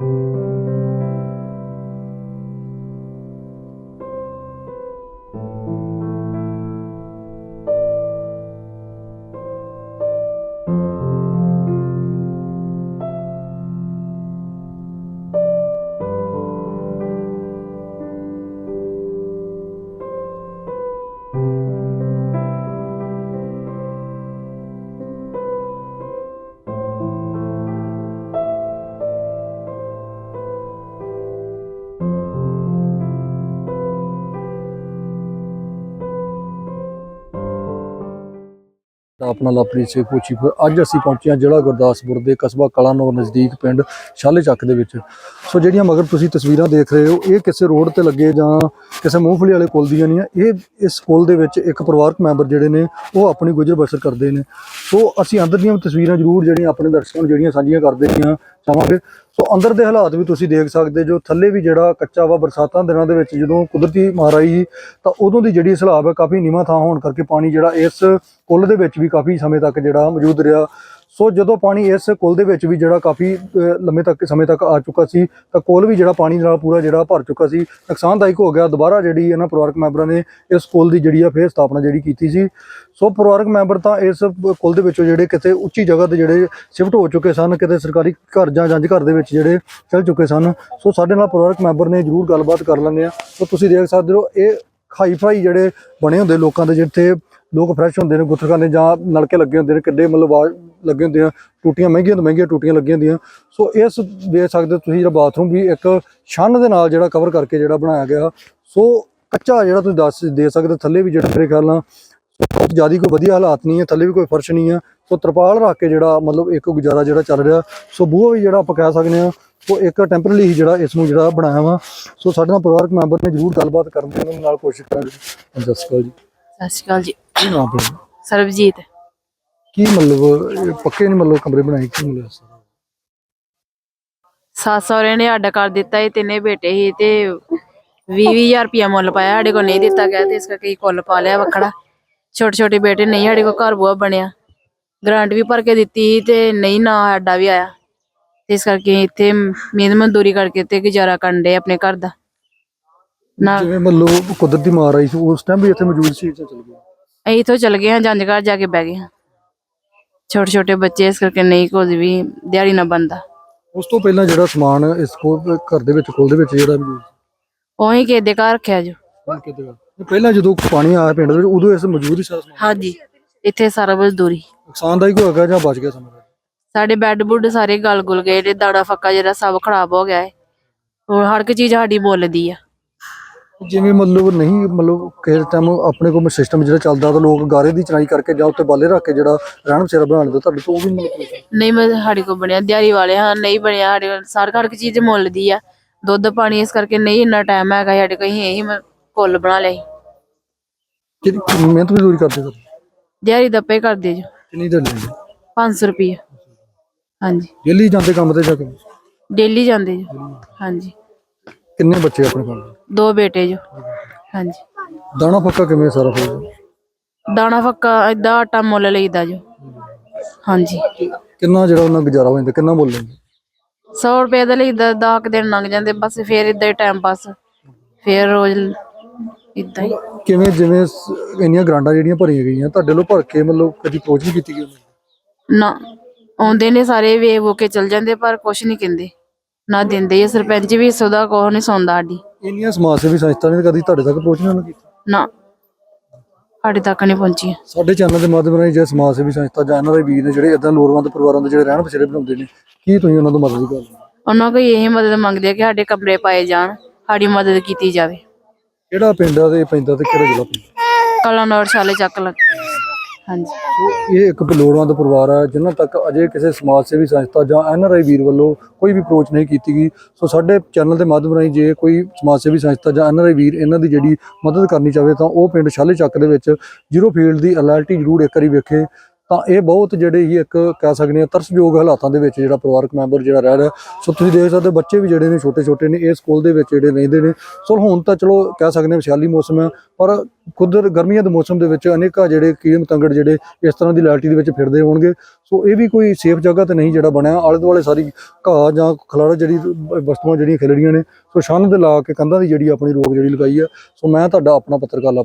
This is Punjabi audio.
ਦਾ ਆਪਣਾ ਲਵਪ੍ਰੀਤ ਸਿੰਘ ਕੋਚੀਪੁਰ ਅੱਜ ਅਸੀਂ ਪਹੁੰਚੇ ਹਾਂ ਜ਼ਿਲ੍ਹਾ ਗੁਰਦਾਸਪੁਰ ਦੇ ਕਸਬਾ ਕਲਾਨੌਰ ਨਜ਼ਦੀਕ ਪਿੰਡ ਸ਼ਾਲੇ ਚੱਕ ਦੇ ਵਿੱਚ। ਸੋ ਜਿਹੜੀਆਂ ਮਗਰ ਤੁਸੀਂ ਤਸਵੀਰਾਂ ਦੇਖ ਰਹੇ ਹੋ, ਇਹ ਕਿਸੇ ਰੋਡ ਤੇ ਲੱਗੇ ਜਾਂ ਕਿਸੇ ਮੂੰਗਫਲੀ ਵਾਲੇ ਪੁਲ ਦੀਆਂ ਨਹੀਂ ਆ। ਇਹ ਇਸ ਪੁਲ ਦੇ ਵਿੱਚ ਇੱਕ ਪਰਿਵਾਰਕ ਮੈਂਬਰ ਜਿਹੜੇ ਨੇ, ਉਹ ਆਪਣੀ ਗੁਜ਼ਰ ਬਸਰ ਕਰਦੇ ਨੇ। ਸੋ ਅਸੀਂ ਅੰਦਰ ਦੀਆਂ ਤਸਵੀਰਾਂ ਜ਼ਰੂਰ ਜਿਹੜੀਆਂ ਆਪਣੇ ਦਰਸ਼ਕਾਂ ਨੂੰ ਜਿਹੜੀਆਂ ਸਾਂਝੀਆਂ ਕਰਦੇ ਹਾਂ। ਚਾਹਾਂਗੇ ਸੋ ਅੰਦਰ ਦੇ ਹਾਲਾਤ ਵੀ ਤੁਸੀਂ ਦੇਖ ਸਕਦੇ ਜੋ ਥੱਲੇ ਵੀ ਜਿਹੜਾ ਕੱਚਾ ਵਾ ਬਰਸਾਤਾਂ ਦਿਨਾਂ ਦੇ ਵਿੱਚ ਜਦੋਂ ਕੁਦਰਤੀ ਮਾਰ ਆਈ ਸੀ, ਤਾਂ ਉਦੋਂ ਦੀ ਜਿਹੜੀ ਸਲਾਬ ਹੈ ਕਾਫੀ ਨੀਵਾਂ ਥਾਂ ਹੋਣ ਕਰਕੇ ਪਾਣੀ ਜਿਹੜਾ ਇਸ ਪੁਲ ਦੇ ਵਿੱਚ ਵੀ ਕਾਫੀ ਸਮੇਂ ਤੱਕ ਜਿਹੜਾ ਮੌਜੂਦ ਰਿਹਾ। ਸੋ ਜਦੋਂ ਪਾਣੀ ਇਸ ਕੁੱਲ ਦੇ ਵਿੱਚ ਵੀ ਜਿਹੜਾ ਕਾਫੀ ਅਹ, ਲੰਮੇ ਤੱਕ ਸਮੇਂ ਤੱਕ ਆ ਚੁੱਕਾ ਸੀ ਤਾਂ ਕੁੱਲ ਵੀ ਜਿਹੜਾ ਪਾਣੀ ਨਾਲ ਪੂਰਾ ਜਿਹੜਾ ਭਰ ਚੁੱਕਾ ਸੀ ਨੁਕਸਾਨਦਾਇਕ ਹੋ ਗਿਆ। ਦੁਬਾਰਾ ਜਿਹੜੀ ਇਹਨਾਂ ਪਰਿਵਾਰਕ ਮੈਂਬਰਾਂ ਨੇ ਇਸ ਕੁੱਲ ਦੀ ਜਿਹੜੀ ਆ ਫੇਰ ਸਥਾਪਨਾ ਜਿਹੜੀ ਕੀਤੀ ਸੀ। ਸੋ ਪਰਿਵਾਰਕ ਮੈਂਬਰ ਤਾਂ ਇਸ ਕੁੱਲ ਦੇ ਵਿੱਚੋਂ ਜਿਹੜੇ ਕਿਤੇ ਉੱਚੀ ਜਗ੍ਹਾ ਤੇ ਜਿਹੜੇ ਸ਼ਿਫਟ ਹੋ ਚੁੱਕੇ ਸਨ ਕਿਤੇ ਸਰਕਾਰੀ ਘਰ ਜਾਂ ਜੰਜ ਘਰ ਦੇ ਵਿੱਚ ਜਿਹੜੇ ਚੱਲ ਚੁੱਕੇ ਸਨ। ਸੋ ਸਾਡੇ ਨਾਲ ਪਰਿਵਾਰਕ ਮੈਂਬਰ ਨੇ ਜਰੂਰ ਗੱਲਬਾਤ ਕਰ ਲੈਂਦੇ ਆ ਸੋ ਤੁਸੀਂ ਦੇਖ ਸਕਦੇ ਹੋ ਇਹ ਹਾਈ ਫਾਈ ਜਿਹੜੇ ਬਣੇ ਹੁੰਦੇ ਲੋਕਾਂ ਦੇ ਜਿੱਥੇ ਲੋਕ ਫਰੈਸ਼ ਹੁੰਦੇ ਨੇ ਗੁੱਥਰਖਾਨੇ ਜਾਂ ਨਲਕੇ ਲੱਗੇ ਹੁੰਦੇ ਨੇ ਕਿੱਡੇ ਮਤਲਬ ਆਵਾਜ਼ ਲੱਗੇ ਹੁੰਦੇ ਆ ਟੂਟੀਆਂ ਮਹਿੰਗੀਆਂ ਤੋਂ ਮਹਿੰਗੀਆਂ ਟੂਟੀਆਂ ਲੱਗੀਆਂ ਹੁੰਦੀਆਂ। ਸੋ ਇਸ ਦੇ ਸਕਦੇ ਤੁਸੀਂ ਜਿਹੜਾ ਬਾਥਰੂਮ ਵੀ ਇੱਕ ਛੰਨ ਦੇ ਨਾਲ ਜਿਹੜਾ ਕਵਰ ਕਰਕੇ ਜਿਹੜਾ ਬਣਾਇਆ ਗਿਆ। ਸੋ ਕੱਚਾ ਜਿਹੜਾ ਤੁਸੀਂ ਦੱਸ ਦੇ ਸਕਦੇ ਹੋ, ਥੱਲੇ ਵੀ ਜਿਹੜਾ ਮੇਰੇ ਖਿਆਲ ਨਾਲ ਜ਼ਿਆਦਾ ਕੋਈ ਵਧੀਆ ਹਾਲਾਤ ਨਹੀਂ ਹੈ ਥੱਲੇ ਵੀ ਕੋਈ ਫਰਸ਼ ਨਹੀਂ ਹੈ। ਸੋ ਤਰਪਾਲ ਰੱਖ ਕੇ ਜਿਹੜਾ ਮਤਲਬ ਇੱਕ ਗੁਜ਼ਾਰਾ ਜਿਹੜਾ ਚੱਲ ਰਿਹਾ। ਸੋ ਬੂਹਾ ਵੀ ਜਿਹੜਾ ਆਪਾਂ ਕਹਿ ਸਕਦੇ ਆ ਉਹ ਇੱਕ ਟੈਂਪਰੇਰੀ ਜਿਹੜਾ ਇਸ ਨੂੰ ਜਿਹੜਾ ਬਣਾਇਆ ਵਾ। ਸੋ ਸਾਡੇ ਨਾਲ ਪਰਿਵਾਰਕ ਮੈਂਬਰ ਨੇ ਜ਼ਰੂਰ ਗੱਲਬਾਤ ਕਰਨ ਦੀ ਉਹਨਾਂ ਨਾਲ ਕੋਸ਼ਿਸ਼ ਕਰਾਂਗੇ। ਸਤਿ ਸ਼੍ਰੀ ਅਕਾਲ ਜੀ। ਸਤਿ ਸ਼੍ਰੀ ਅਕਾਲ ਜੀ। ਕੀ ਨਾਮ ਆਪਣਾ? ਸਰਬਜੀਤ। ਕੀ ਮਤਲਬ ਇਹ ਪੱਕੇ ਨਹੀਂ ਮਤਲਬ ਕਮਰੇ ਬਣਾਏ ਕੀ ਮਿਲਿਆ ਸਰ? ਸੱਸ ਸਹੁਰੇ ਨੇ ਆਡਾ ਕਰ ਦਿੱਤਾ ਇਹ ਤਿੰਨੇ ਬੇਟੇ ਸੀ ਤੇ 20000 ਰੁਪਇਆ ਮੁੱਲ ਪਾਇਆ ਸਾਡੇ ਕੋਲ ਨਹੀਂ ਦਿੱਤਾ ਗਿਆ ਤੇ ਇਸ ਕਰਕੇ ਅਸੀਂ ਕੁੱਲ ਪਾ ਲਿਆ ਵੱਖਰਾ। ਛੋਟੇ ਛੋਟੇ ਬੇਟੇ ਨਹੀਂ ਸਾਡੇ ਕੋਲ ਘਰ ਬੂਆ ਬਣਿਆ। ਗ੍ਰਾਂਟ ਵੀ ਭਰ ਕੇ ਦਿੱਤੀ ਸੀ ਤੇ ਨਹੀਂ ਨਾ ਆਡਾ ਵੀ ਆਇਆ। ਤੇ ਇਸ ਕਰਕੇ ਇੱਥੇ ਮਿਹਨਤ ਮਜ਼ਦੂਰੀ ਕਰਕੇ ਤੇ ਗੁਜ਼ਾਰਾ ਕਰਨ ਦੇ ਆਪਣੇ ਘਰ ਦਾ। ਨਾ। ਜਿਵੇਂ ਮਤਲਬ ਕੁਦਰਤੀ ਮਾਰ ਆਈ ਸੀ ਉਸ ਟਾਈਮ ਵੀ ਇੱਥੇ ਮੌਜੂਦ ਸੀ ਜਾਂ ਚਲ ਗਿਆ ਅਸੀਂ ਇੱਥੋਂ ਚਲ ਗਏ ਹਾਂ ਜੰਜ ਘਰ ਜਾ ਕੇ ਬਹਿ ਗਏ ਹਾਂ। ਛੋਟੇ ਛੋਟੇ ਬੱਚੇ ਇਸ ਕਰਕੇ ਨਹੀਂ ਕੁਝ ਵੀ ਦਿਹਾੜੀ ਨਾ ਬੰਦਾ ਉਸ ਤੋਂ ਪਹਿਲਾਂ ਜਿਹੜਾ ਸਮਾਨ ਇਸ ਕੋਲ ਘਰ ਦੇ ਵਿੱਚ ਕੋਲ ਦੇ ਵਿੱਚ ਜਿਹੜਾ ਮੌਜੂਦ ਸੀ? ਉਹੀ ਕਿਸੇ ਦੇ ਘਰ ਰੱਖਿਆ ਜੋ। ਹੁਣ ਕਿਤੇ ਗਾ? ਇਹ ਪਹਿਲਾਂ ਜਦੋਂ ਪਾਣੀ ਆਇਆ ਪਿੰਡ ਦੇ ਵਿੱਚ ਉਦੋਂ ਇਸ ਮੌਜੂਦ ਹੀ ਸਾਰਾ ਸਮਾਨ? ਹਾਂਜੀ। ਇੱਥੇ ਸਾਰਾ ਕੁਝ ਦੂਰੀ ਨੁਕਸਾਨਦਾਇਕ ਹੋਏਗਾ ਜਾਂ ਬਚ ਗਿਆ ਸਮਾਂ ਸਾਡੇ ਬੈੱਡ ਬੁੱਡ ਸਾਰੇ ਗਲ ਗੁਲ ਗਏ ਤੇ ਦਾਣਾ ਫੱਕਾ ਜਿਹੜਾ ਸਭ ਖਰਾਬ ਹੋ ਗਿਆ ਹੈ ਹੁਣ ਹਰ ਇੱਕ ਚੀਜ਼ ਸਾਡੀ ਮੁੱਲ ਦੀ ਆ। ਜਿਵੇਂ ਮਤਲਬ ਨਹੀਂ ਮਤਲਬ ਕਿਸੇ ਟਾਈਮ ਆਪਣੇ ਕੋਲ ਸਿਸਟਮ ਜਿਹੜਾ ਚੱਲਦਾ ਤਾਂ ਲੋਕ ਗਾਰੇ ਦੀ ਚਨਾਈ ਕਰਕੇ ਜਾਂ ਉੱਤੇ ਬਾਲੇ ਰੱਖ ਕੇ ਜਿਹੜਾ ਰਹਿਣ ਬਸੇਰਾ ਬਣਾ ਲੈਂਦੇ ਤੁਹਾਡੇ ਤੋਂ ਉਹ ਵੀ ਮਤਲਬ ਨਹੀਂ ਮੈਂ ਸਾਡੇ ਕੋਲ ਬਣਿਆ ਦਿਹਾੜੀ ਵਾਲੇ ਹਾਂ ਨਹੀਂ ਬਣਿਆ ਸਾਡੇ ਕੋਲ ਸਾਰ ਇੱਕ ਚੀਜ਼ ਮੁੱਲ ਦੀ ਆ। ਦੁੱਧ ਪਾਣੀ ਇਸ ਕਰਕੇ ਨਹੀਂ ਇੰਨਾ ਟਾਈਮ ਹੈਗਾ ਸਾਡੇ ਕੋਲ ਇਹੀ ਮ- ਕੁੱਲ ਬਣਾ ਲਈ ਕਿਹੜੀ ਮਿਹਨਤ ਵੀ ਦੂਰੀ ਕਰਦੇ ਸਰ ਦਿਹਾੜੀ ਦੱਪੇ ਕਰਦੇ ਜੋ। ਕਿੰਨੀ ਦਿਨ ਲੈਂਦੇ 500 ਰੁਪਏ ਹਾਂਜੀ। ਡੇਲੀ ਜਾਂਦੇ ਕੰਮ ਤੇ ਜਾ ਕੇ? ਡੇਲੀ ਜਾਂਦੇ ਜੋ। ਹਾਂਜੀ। ਕਿੰਨੇ ਬੱਚੇ ਆਪਣੇ ਕੋਲ? ਦੋ ਬੇਟੇ ਜੋ। ਹਾਂਜੀ। ਦਾਣਾ ਪੱਕਾ ਕਿਵੇਂ ਸਾਰਾ ਹੋਊਗਾ? ਦਾਣਾ ਫੱਕਾ ਏਦਾਂ ਆਟਾ ਮੁੱਲ ਲਈਦਾ ਜੋ। ਹਾਂਜੀ। ਕਿੰਨਾ ਜਿਹੜਾ ਉਹਨਾਂ ਗੁਜ਼ਾਰਾ ਹੋ ਜਾਂਦਾ ਕਿੰਨਾ ਮੁੱਲ ਲੈਂਦੇ 100 ਰੁਪਏ ਦਾ ਲਈਦਾ 10 ਦਿਨ ਲੰਘ ਜਾਂਦੇ ਬਸ ਫੇਰ ਇਦਾਂ ਹੀ ਟਾਈਮ ਪਾਸ ਫੇਰ ਰੋਜ਼ ਇਦਾਂ ਹੀ। ਕਿਵੇਂ ਜਿਵੇਂ ਸ- ਇੰਨੀਆਂ ਗਰਾਂਡਾਂ ਜਿਹੜੀਆਂ ਭਰੀਆਂ ਗਈਆਂ ਤੁਹਾਡੇ ਲੋ ਭਰ ਕੇ ਮਤਲਬ ਕਦੀ ਨਹੀਂ ਕੀਤੀ ਗਈ ਉਹਨਾਂ ਨੇ? ਨਾ ਆਉਂਦੇ ਨੇ ਸਾਰੇ ਵੇਖ ਵੋ ਕੇ ਚਲ ਜਾਂਦੇ ਪਰ ਕੁਛ ਨਹੀਂ ਕਹਿੰਦੇ। ਨਾ ਦਿੰਦੇ ਹੀ ਸਰਪੰਚ ਵੀ ਸਦਾ ਕੋਹ ਨਹੀਂ ਸੌਂਦਾ ਸਾਡੀ। ਇੰਨੀਆਂ ਸਮਾਜ ਸੇਵੀ ਸੰਸਥਾ ਨੇ ਕਦੀ ਤੁਹਾਡੇ ਤੱਕ ਅਪਰੋਚ ਨਹੀਂ ਕੀਤੀ ਨਾ ਸਾਡੇ ਤੱਕ ਨਹੀਂ ਪਹੁੰਚੀ ਸਾਡੇ ਚੈਨਲ ਦੇ ਮਾਧਿਅਮ ਰਾਹੀਂ ਜੇ ਸਮਾਜ ਸੇਵੀ ਸੰਸਥਾ ਜਾਂ ਇਹਨਾਂ ਦੇ ਵੀਰ ਨੇ ਜਿਹੜੇ ਇਦਾਂ ਲੋੜਵੰਦ ਪਰਿਵਾਰਾਂ ਦੇ ਜਿਹੜੇ ਰਹਿਣ ਬਸੇਰੇ ਬਣਾਉਂਦੇ ਨੇ ਕੀ ਤੁਸੀਂ ਉਹਨਾਂ ਤੋਂ ਮਦਦ ਕਰਦੇ ਹੋ? ਉਹਨਾਂ ਕੋਈ ਇਹ ਮਦਦ ਮੰਗਦੇ ਆ ਕਿ ਸਾਡੇ ਕਮਰੇ ਪਾਏ ਜਾਣ ਸਾਡੀ ਮਦਦ ਕੀਤੀ ਜਾਵੇ। ਕਿਹੜਾ ਪਿੰਡ ਆ ਤੇ ਪੈਂਦਾ ਤੇ ਕਿਹੜਾ ਜ਼ਿਲ੍ਹਾ ਪੈਂਦਾ? ਕਲਾਨੌਰ ਛਾਲੇ ਚੱਕ ਲੱਗ ਹਾਂਜੀ। ਸੋ ਇਹ ਇੱਕ ਲੋੜਵੰਦ ਪਰਿਵਾਰ ਹੈ ਜਿਨ੍ਹਾਂ ਤੱਕ ਅਜੇ ਕਿਸੇ ਸਮਾਜ ਸੇਵੀ ਸੰਸਥਾ ਜਾਂ ਐਨਆਰਆਈ ਵੀਰ ਵੱਲੋਂ ਕੋਈ ਵੀ ਅਪਰੋਚ ਨਹੀਂ ਕੀਤੀ ਗਈ। ਸੋ ਸਾਡੇ ਚੈਨਲ ਦੇ ਮਾਧਿਅਮ ਰਾਹੀਂ ਜੇ ਕੋਈ ਸਮਾਜ ਸੇਵੀ ਸੰਸਥਾ ਜਾਂ ਐਨਆਰਆਈ ਵੀਰ ਇਹਨਾਂ ਦੀ ਜਿਹੜੀ ਮਦਦ ਕਰਨੀ ਚਾਹੇ ਤਾਂ ਉਹ ਪਿੰਡ ਛਾਲੇ ਚੱਕ ਦੇ ਵਿੱਚ ਜ਼ੀਰੋ ਫੀਲਡ ਦੀ ਅਲਰਟੀ ਜ਼ਰੂਰ ਇੱਕ ਵਾਰੀ ਵੇਖੇ। ਤਾਂ ਇਹ ਬਹੁਤ ਜਿਹੜੇ ਹੀ ਇੱਕ ਕਹਿ ਸਕਦੇ ਆ ਤਰਸਯੋਗ ਹਾਲਾਤਾਂ ਦੇ ਵਿੱਚ ਜਿਹੜਾ ਪਰਿਵਾਰਕ ਮੈਂਬਰ ਜਿਹੜਾ ਰਹਿ ਰਿਹਾ। ਸੋ ਤੁਸੀਂ ਦੇਖ ਸਕਦੇ ਹੋ ਬੱਚੇ ਵੀ ਜਿਹੜੇ ਨੇ ਛੋਟੇ ਛੋਟੇ ਨੇ, ਇਹ ਸਕੂਲ ਦੇ ਵਿੱਚ ਜਿਹੜੇ ਰਹਿੰਦੇ ਨੇ। ਸੋ ਹੁਣ ਤਾਂ ਚਲੋ ਕਹਿ ਸਕਦੇ ਹਾਂ ਵਿਸ਼ਾਲੀ ਮੌਸਮ ਹੈ, ਪਰ ਕੁਦਰ ਗਰਮੀਆਂ ਦੇ ਮੌਸਮ ਦੇ ਵਿੱਚ ਅਨੇਕਾਂ ਜਿਹੜੇ ਕੀੜੇ ਮਤੰਗੜ ਜਿਹੜੇ ਇਸ ਤਰ੍ਹਾਂ ਦੀ ਲਾਲਟੀ ਦੇ ਵਿੱਚ ਫਿਰਦੇ ਹੋਣਗੇ। ਸੋ ਇਹ ਵੀ ਕੋਈ ਸੇਫ ਜਗ੍ਹਾ ਤੇ ਨਹੀਂ ਜਿਹੜਾ ਬਣਿਆ। ਆਲੇ ਦੁਆਲੇ ਸਾਰੀ ਘਾਹ ਜਾਂ ਖਲਾਰਾ ਜਿਹੜੀ ਵਸਤੂਆਂ ਜਿਹੜੀਆਂ ਖਿਲਰੀਆਂ ਨੇ, ਸੋ ਛੰਨ ਦੇ ਲਾ ਕੇ ਕੰਧਾਂ ਦੀ ਜਿਹੜੀ ਆਪਣੀ ਰੋਕ ਜਿਹੜੀ ਲਗਾਈ ਹੈ। ਸੋ ਮੈਂ ਤੁਹਾਡਾ ਆਪਣਾ ਪੱਤਰਕਾਰ